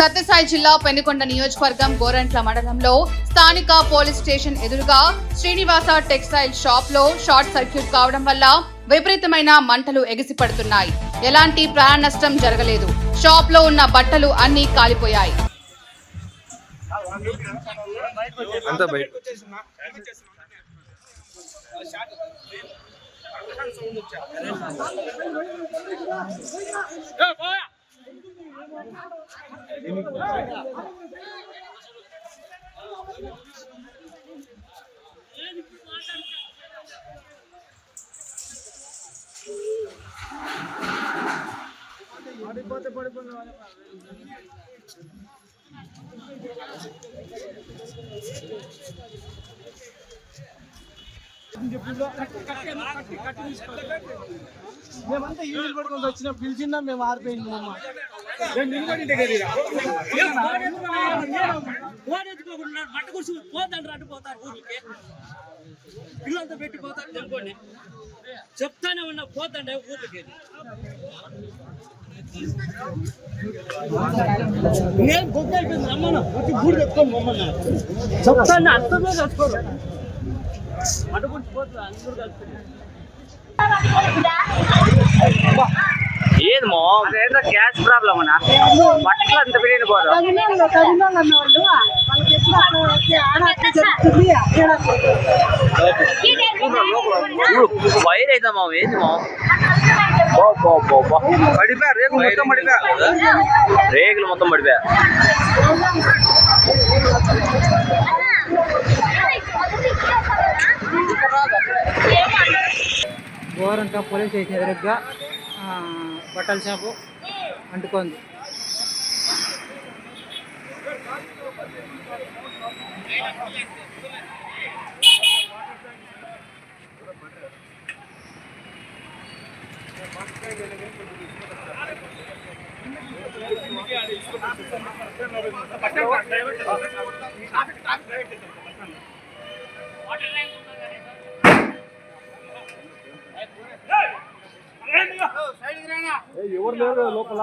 సత్యసాయి జిల్లా పెనుకొండ నియోజకవర్గం గోరంట్ల మండలంలో స్థానిక పోలీస్ స్టేషన్ ఎదురుగా శ్రీనివాస టెక్స్టైల్ షాప్లో షార్ట్ సర్క్యూట్ కావడం వల్ల విపరీతమైన మంటలు ఎగిసిపడుతున్నాయి ఎలాంటి ప్రాణ నష్టం జరగలేదు. షాప్లో ఉన్న బట్టలు అన్ని కాలిపోయాయి. అంతా బయట మేమంతా ఈవినింగ్ పడుకొని వచ్చిన పిలిచినా మేము ఆరిపోయింది అమ్మ ఓడెత్తుకోకుండా మట్ట కుర్చీ పోతాడు అడ్డు పోతారు ఊరికి పిల్లలతో పెట్టిపోతారు తెలుకోండి చెప్తానే ఉన్నా పోతాండే ఊర్లకి నేను గొప్ప అయిపోయింది రమ్మను వచ్చి గూడు పెట్టుకోండి మమ్మల్ని చెప్తాను అర్థమే కట్టుకోరు మట్ట కుర్చీ పోతారు అందరూ కలిసి ఏది మో ఏదో గ్యాస్ ప్రాబ్లం అన్నా బట్టలు అంత పెరిగిన పోదు తమిళనాడులో తమిళనాడు అన్న వాళ్ళు వాళ్ళకి ఎప్పుడు అట్లా వచ్చి ఆడ అట్లా జరుగుతుంది ఈడ వైర్ అయితే మా ఏంది మో బో, బో, బో, బో. పడిపోయా రేపు మొత్తం పడిపోయా రేగులు మొత్తం పడిపోయా గోరంట పోలీస్ స్టేషన్ ఎదురుగా ఆ, బట్టల షాపు అంటుకుంది ఎవరు లేరు లోపల?